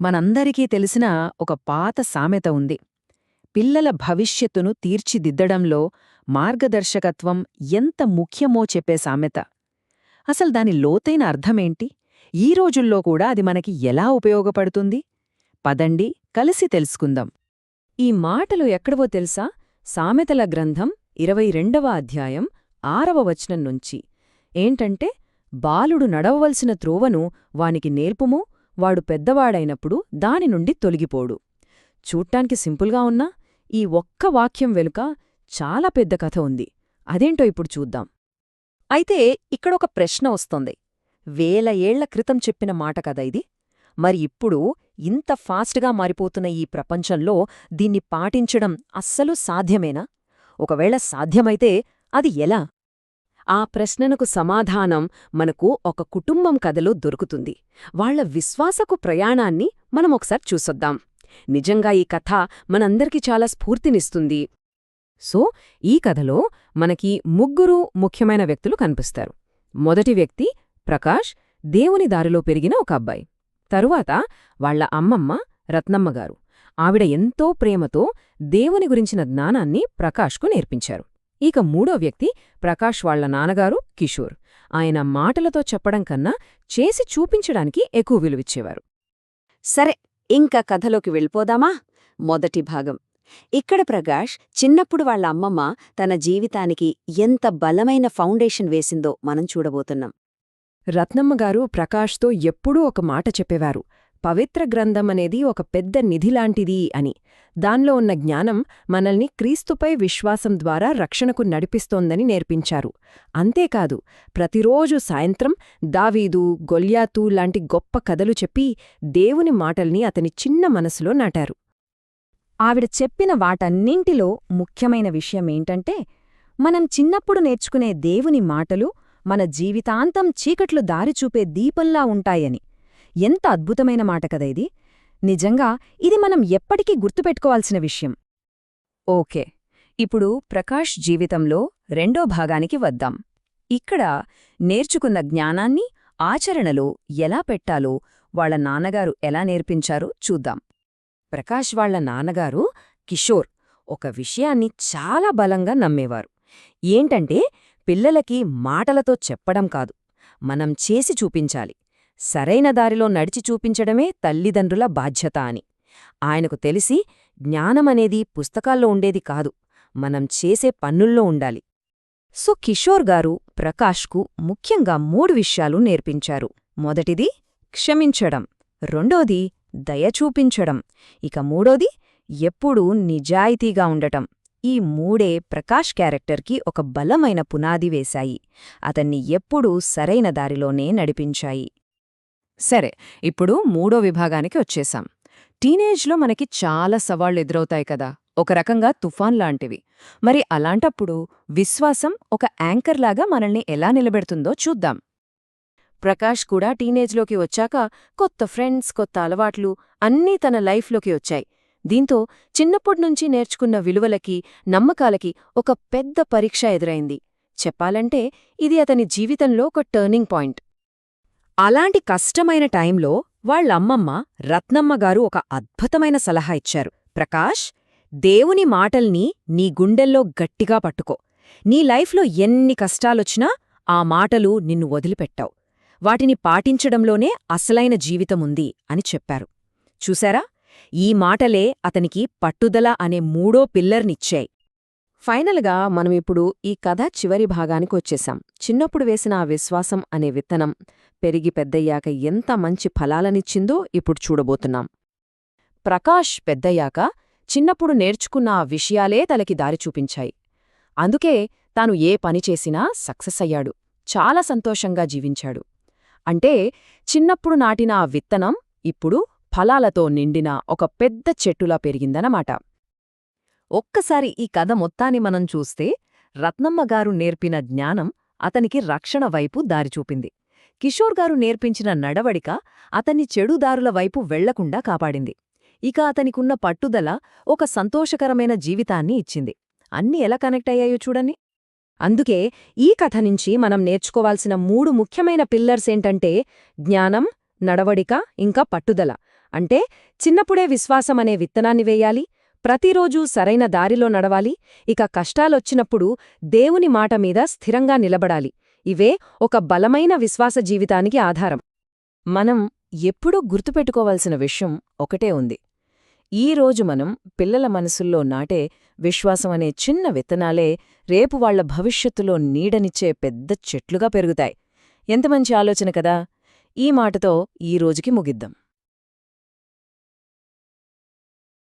మనందరికీ తెలిసిన ఒక పాత సామెత ఉంది. పిల్లల భవిష్యత్తును తీర్చిదిద్దడంలో మార్గదర్శకత్వం ఎంత ముఖ్యమో చెప్పే సామెత. అసలు దాని లోతైన అర్థమేంటి? ఈ రోజుల్లో కూడా అది మనకి ఎలా ఉపయోగపడుతుంది? పదండి కలిసి తెలుసుకుందాం. ఈ మాటలు ఎక్కడవో తెలుసా? సామెతల గ్రంథం ఇరవై రెండవ అధ్యాయం ఆరవ వచనం నుంచి. ఏంటంటే బాలుడు నడవవలసిన త్రోవను వానికి నేర్పుము వాడు పెద్దవాడైనప్పుడు దాని నుండి తొలగిపోడు. చూడ్డానికి సింపుల్గా ఉన్నా ఈ ఒక్క వాక్యం వెనుక చాలా పెద్ద కథ ఉంది. అదేంటో ఇప్పుడు చూద్దాం. అయితే ఇక్కడొక ప్రశ్న వస్తోంది. వేల ఏళ్ళ క్రితం చెప్పిన మాట కదా ఇది? మరి ఇప్పుడు ఇంత ఫాస్ట్గా మారిపోతున్న ఈ ప్రపంచంలో దీన్ని పాటించడం అస్సలు సాధ్యమేనా? ఒకవేళ సాధ్యమైతే అది ఎలా? ఆ ప్రశ్ననకు సమాధానం మనకు ఒక కుటుంబం కథలో దొరుకుతుంది. వాళ్ళ విశ్వాసకు ప్రయాణాన్ని మనం ఒకసారి చూసొద్దాం. నిజంగా ఈ కథ మనందరికీ చాలా స్ఫూర్తినిస్తుంది. సో ఈ కథలో మనకి ముగ్గురు ముఖ్యమైన వ్యక్తులు కనిపిస్తారు. మొదటి వ్యక్తి ప్రకాష్ దేవుని దారిలో పెరిగిన ఒక అబ్బాయి. తరువాత వాళ్ళ అమ్మమ్మ రత్నమ్మగారు ఆవిడ ఎంతో ప్రేమతో దేవుని గురించిన జ్ఞానాన్ని ప్రకాష్కు నేర్పించారు. ఇక మూడో వ్యక్తి ప్రకాష్ వాళ్ళ నాన్నగారు కిషోర్. ఆయన మాటలతో చెప్పడం కన్నా చేసి చూపించడానికి ఎక్కువ విలువిచ్చేవారు. సరే ఇంకా కథలోకి వెళ్ళిపోదామా? మొదటి భాగం. ఇక్కడ ప్రకాష్ చిన్నప్పుడు వాళ్ళ అమ్మమ్మ తన జీవితానికి ఎంత బలమైన ఫౌండేషన్ వేసిందో మనం చూడబోతున్నాం. రత్నమ్మగారు ప్రకాష్తో ఎప్పుడూ ఒక మాట చెప్పేవారు. పవిత్ర గ్రంథం అనేది ఒక పెద్ద నిధిలాంటిది అని. దానిలో ఉన్న జ్ఞానం మనల్ని క్రీస్తుపై విశ్వాసం ద్వారా రక్షణకు నడిపిస్తోందని నేర్పించారు. అంతేకాదు ప్రతిరోజు సాయంత్రం దావీదు గొల్యాతు లాంటి గొప్ప కథలు చెప్పి దేవుని మాటల్ని అతని చిన్న మనసులో నాటారు. ఆవిడ చెప్పిన వాటన్నింటిలో ముఖ్యమైన విషయమేంటంటే మనం చిన్నప్పుడు నేర్చుకునే దేవుని మాటలు మన జీవితాంతం చీకట్లు దారిచూపే దీపంలా ఉంటాయని. ఎంత అద్భుతమైన మాట కదా ఇది. నిజంగా ఇది మనం ఎప్పటికీ గుర్తుపెట్టుకోవాల్సిన విషయం. ఓకే ఇప్పుడు ప్రకాష్ జీవితంలో రెండో భాగానికి వద్దాం. ఇక్కడ నేర్చుకున్న జ్ఞానాన్ని ఆచరణలో ఎలా పెట్టాలో వాళ్ళ నాన్నగారు ఎలా నేర్పించారో చూద్దాం. ప్రకాష్ వాళ్ళ నాన్నగారు కిషోర్ ఒక విషయాన్ని చాలా బలంగా నమ్మేవారు. ఏంటంటే పిల్లలకి మాటలతో చెప్పడం కాదు మనం చేసి చూపించాలి. సరైన దారిలో నడిచి చూపించడమే తల్లిదండ్రుల బాధ్యత అని. ఆయనకు తెలిసి జ్ఞానమనేది పుస్తకాల్లో ఉండేది కాదు మనం చేసే పన్నుల్లో ఉండాలి. సో కిషోర్ గారు ప్రకాష్కు ముఖ్యంగా మూడు విషయాలు నేర్పించారు. మొదటిది క్షమించడం. రెండోది దయ చూపించడం. ఇక మూడోది ఎప్పుడూ నిజాయితీగా ఉండటం. ఈ మూడే ప్రకాష్ క్యారెక్టర్కి ఒక బలమైన పునాది వేశాయి. అతన్ని ఎప్పుడూ సరైన దారిలోనే నడిపించాయి. సరే ఇప్పుడు మూడో విభాగానికి వచ్చేశాం. టీనేజ్లో మనకి చాలా సవాళ్ళు ఎదురవుతాయి కదా ఒక రకంగా తుఫాన్ లాంటివి. మరి అలాంటప్పుడు విశ్వాసం ఒక యాంకర్లాగా మనల్ని ఎలా నిలబెడుతుందో చూద్దాం. ప్రకాష్ కూడా టీనేజ్లోకి వచ్చాక కొత్త ఫ్రెండ్స్ కొత్త అలవాట్లు అన్నీ తన లైఫ్లోకి వచ్చాయి. దీంతో చిన్నప్పటినుంచి నేర్చుకున్న విలువలకి నమ్మకాలకి ఒక పెద్ద పరీక్ష ఎదురైంది. చెప్పాలంటే ఇది అతని జీవితంలో ఒక టర్నింగ్ పాయింట్. అలాంటి కష్టమైన టైంలో వాళ్ళమ్మమ్మ రత్నమ్మగారు ఒక అద్భుతమైన సలహా ఇచ్చారు. ప్రకాష్ దేవుని మాటల్ని నీ గుండెల్లో గట్టిగా పట్టుకో. నీ లైఫ్లో ఎన్ని కష్టాలొచ్చినా ఆ మాటలు నిన్ను వదిలిపెట్టావు. వాటిని పాటించడంలోనే అసలైన జీవితముంది అని చెప్పారు. చూశారా? ఈ మాటలే అతనికి పట్టుదల అనే మూడో పిల్లర్నిచ్చాయి. ఫైనల్గా మనమిప్పుడు ఈ కథ చివరి భాగానికి వచ్చేశాం చిన్నప్పుడు వేసిన ఆ విశ్వాసం అనే విత్తనం పెరిగి పెద్దయ్యాక ఎంత మంచి ఫలాలనిచ్చిందో ఇప్పుడు చూడబోతున్నాం. ప్రకాష్ పెద్దయ్యాక చిన్నప్పుడు నేర్చుకున్న ఆ విషయాలే తలకి దారి చూపించాయి. అందుకే తాను ఏ పని చేసినా సక్సెస్ అయ్యాడు. చాలా సంతోషంగా జీవించాడు. అంటే చిన్నప్పుడు నాటిన ఆ విత్తనం ఇప్పుడు ఫలాలతో నిండిన ఒక పెద్ద చెట్టులా పెరిగిందనమాట ఒక్కసారి ఈ కథ మొత్తాన్ని మనం చూస్తే రత్నమ్మగారు నేర్పిన జ్ఞానం అతనికి రక్షణ వైపు దారిచూపింది. కిషోర్ గారు నేర్పించిన నడవడిక అతన్ని చెడుదారుల వైపు వెళ్ళకుండా కాపాడింది. ఇక అతనికున్న పట్టుదల ఒక సంతోషకరమైన జీవితాన్ని ఇచ్చింది. అన్ని ఎలా కనెక్ట్ అయ్యాయో చూడండి. అందుకే ఈ కథ నుంచి మనం నేర్చుకోవాల్సిన మూడు ముఖ్యమైన పిల్లర్స్ ఏంటంటే జ్ఞానం నడవడిక ఇంకా పట్టుదల. అంటే చిన్నప్పుడే విశ్వాసమనే విత్తనాన్ని వేయాలి ప్రతిరోజూ సరైన దారిలో నడవాలి ఇక కష్టాలొచ్చినప్పుడు దేవుని మాట మీద స్థిరంగా నిలబడాలి. ఇవే ఒక బలమైన విశ్వాస జీవితానికి ఆధారం. మనం ఎప్పుడూ గుర్తుపెట్టుకోవాల్సిన విషయం ఒకటే ఉంది. ఈ రోజు మనం పిల్లల మనసుల్లో నాటే విశ్వాసం అనే చిన్న విత్తనాలే రేపు వాళ్ళ భవిష్యత్తులో నీడనిచ్చే పెద్ద చెట్లుగా పెరుగుతాయి. ఎంత మంచి ఆలోచన కదా! ఈ మాటతో ఈ రోజుకి ముగిద్దాం.